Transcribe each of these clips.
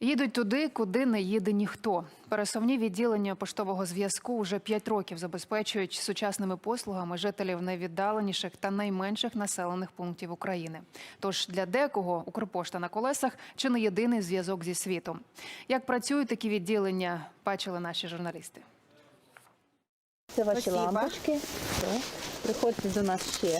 Їдуть туди, куди не їде ніхто. Пересувні відділення поштового зв'язку вже 5 років забезпечують сучасними послугами жителів найвіддаленіших та найменших населених пунктів України. Тож для декого Укрпошта на колесах чи не єдиний зв'язок зі світом. Як працюють такі відділення, бачили наші журналісти. Це ваші Спасибо. лампочки. Приходьте до нас ще.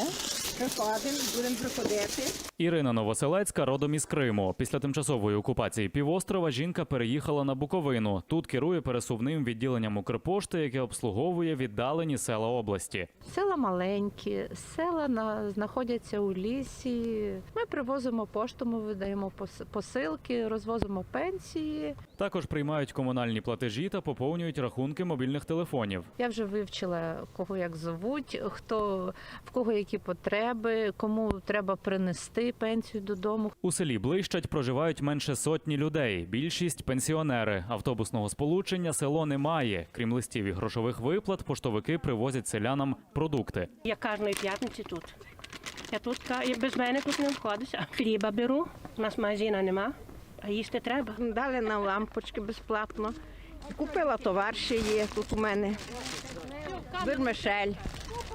Приходимо, будемо приходити. Ірина Новоселецька родом із Криму. Після тимчасової окупації півострова жінка переїхала на Буковину. Тут керує пересувним відділенням Укрпошти, яке обслуговує віддалені села області. Села маленькі, села на, знаходяться у лісі. Ми привозимо пошту, ми видаємо пос- посилки, розвозимо пенсії. Також приймають комунальні платежі та поповнюють рахунки мобільних телефонів. Я вже вивчила, кого як зовуть, хто в кого які потреби, кому треба принести пенсію додому. У селі Блищать проживають менше сотні людей. Більшість пенсіонери. Автобусного сполучення село не має. Крім листів і грошових виплат, поштовики привозять селянам продукти. Я кожної п'ятниці тут. Я тут я без мене тут не обходиться. Хліба беру, у нас магазина нема, а їсти треба. Дали нам лампочки безплатно. Купила товар ще є тут у мене. Вермишель,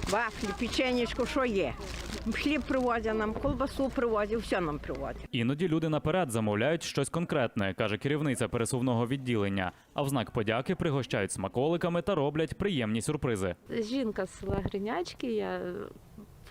вафлі, печенечко, що є. Хліб привозять нам, колбасу привозять, все нам привозять. Іноді люди наперед замовляють щось конкретне, каже керівниця пересувного відділення. А в знак подяки пригощають смаколиками та роблять приємні сюрпризи. Жінка з села Гринячки, я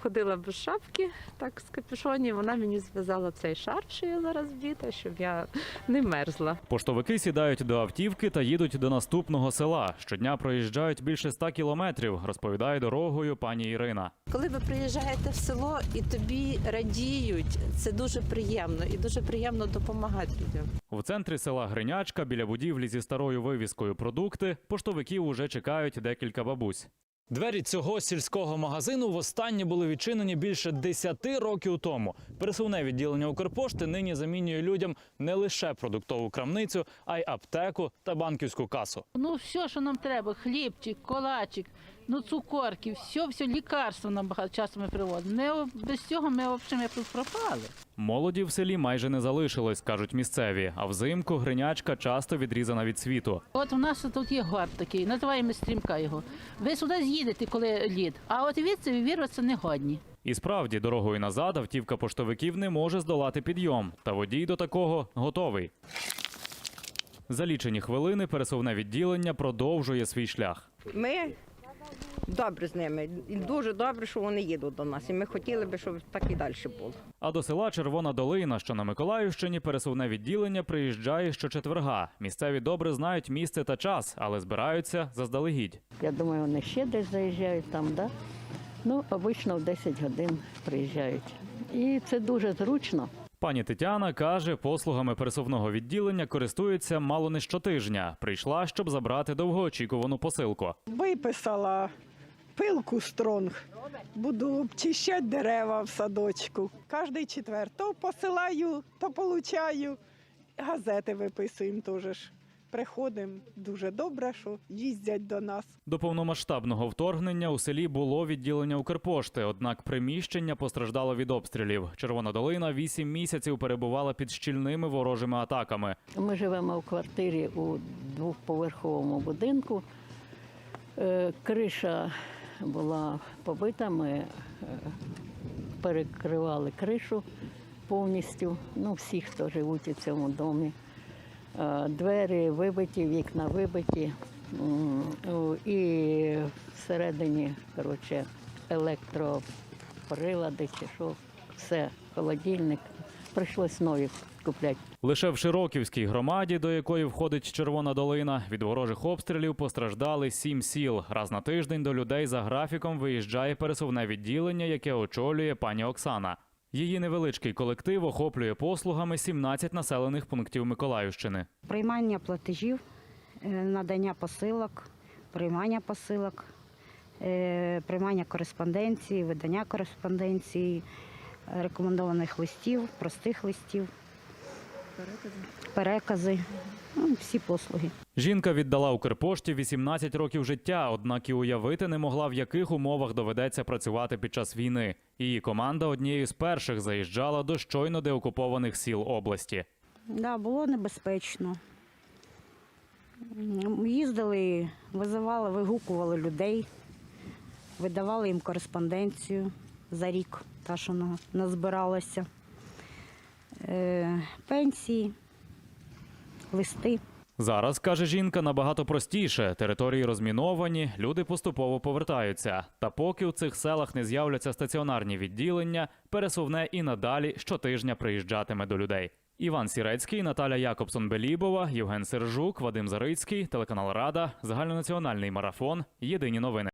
ходила без шапки, так з капюшоні. Вона мені зв'язала цей шарф, що я зараз вдіта, щоб я не мерзла. Поштовики сідають до автівки та їдуть до наступного села. Щодня проїжджають більше ста кілометрів, розповідає дорогою пані Ірина. Коли ви приїжджаєте в село і тобі радіють, це дуже приємно і дуже приємно допомагати людям. В центрі села Гринячка біля будівлі зі старою вивіскою продукти поштовиків уже чекають декілька бабусь. Двері цього сільського магазину востаннє були відчинені більше 10 років тому. Пересувне відділення Укрпошти нині замінює людям не лише продуктову крамницю, а й аптеку та банківську касу. Ну, все, що нам треба, хлібчик, колачик, ну цукорки, все, все, лікарство нам багато часу ми привозимо. Не, без цього ми взагалі тут пропали. Молоді в селі майже не залишилось, кажуть місцеві. А взимку Гринячка часто відрізана від світу. От у нас тут є горб такий, називаємо стрімка його. Ви сюди з'їдете, коли лід, а от від ви вірватися не годні. І справді, дорогою назад автівка поштовиків не може здолати підйом, та водій до такого готовий. За лічені хвилини пересувне відділення продовжує свій шлях. Ми добре з ними. І дуже добре, що вони їдуть до нас. І ми хотіли би, щоб так і далі було. А до села Червона Долина, що на Миколаївщині, пересувне відділення приїжджає щочетверга. Місцеві добре знають місце та час, але збираються заздалегідь. Я думаю, вони ще десь заїжджають там, да? Ну, обично в 10 годин приїжджають. І це дуже зручно. Пані Тетяна каже, послугами пересувного відділення користується мало не щотижня. Прийшла, щоб забрати довгоочікувану посилку. Виписала пилку стронг. Буду обчищати дерева в садочку. Кожний четвер то посилаю, то получаю. Газети виписуємо теж. Приходимо дуже добре, що їздять до нас. До повномасштабного вторгнення у селі було відділення Укрпошти, однак приміщення постраждало від обстрілів. Червона долина вісім місяців перебувала під щільними ворожими атаками. Ми живемо в квартирі у двохповерховому будинку. Е, Криша була побита, ми е, перекривали кришу повністю. Ну, всі, хто живуть у цьому домі. Е, Двері вибиті, вікна вибиті. І всередині, коротше, електроприлади чи що, все, холодильник. Прийшлось нові купляти. Лише в Широківській громаді, до якої входить Червона долина, від ворожих обстрілів постраждали сім сіл. Раз на тиждень до людей за графіком виїжджає пересувне відділення, яке очолює пані Оксана. Її невеличкий колектив охоплює послугами 17 населених пунктів Миколаївщини. приймання платежів, е, надання посилок, приймання посилок, е, приймання кореспонденції, видання кореспонденції, рекомендованих листів, простих листів, перекази, ну, всі послуги. Жінка віддала Укрпошті 18 років життя, однак і уявити не могла, в яких умовах доведеться працювати під час війни. Її команда однією з перших заїжджала до щойно деокупованих сіл області. Да, було небезпечно. Їздили, визивали, вигукували людей, видавали їм кореспонденцію за рік, та, що на- назбиралося. Е, пенсії, листи. Зараз каже жінка набагато простіше. Території розміновані, люди поступово повертаються. Та поки у цих селах не з'являться стаціонарні відділення, пересувне і надалі щотижня приїжджатиме до людей. Іван Сірецький, Наталя Якобсон-Белібова, Євген Сержук, Вадим Зарицький, телеканал Рада, загальнонаціональний марафон. Єдині новини.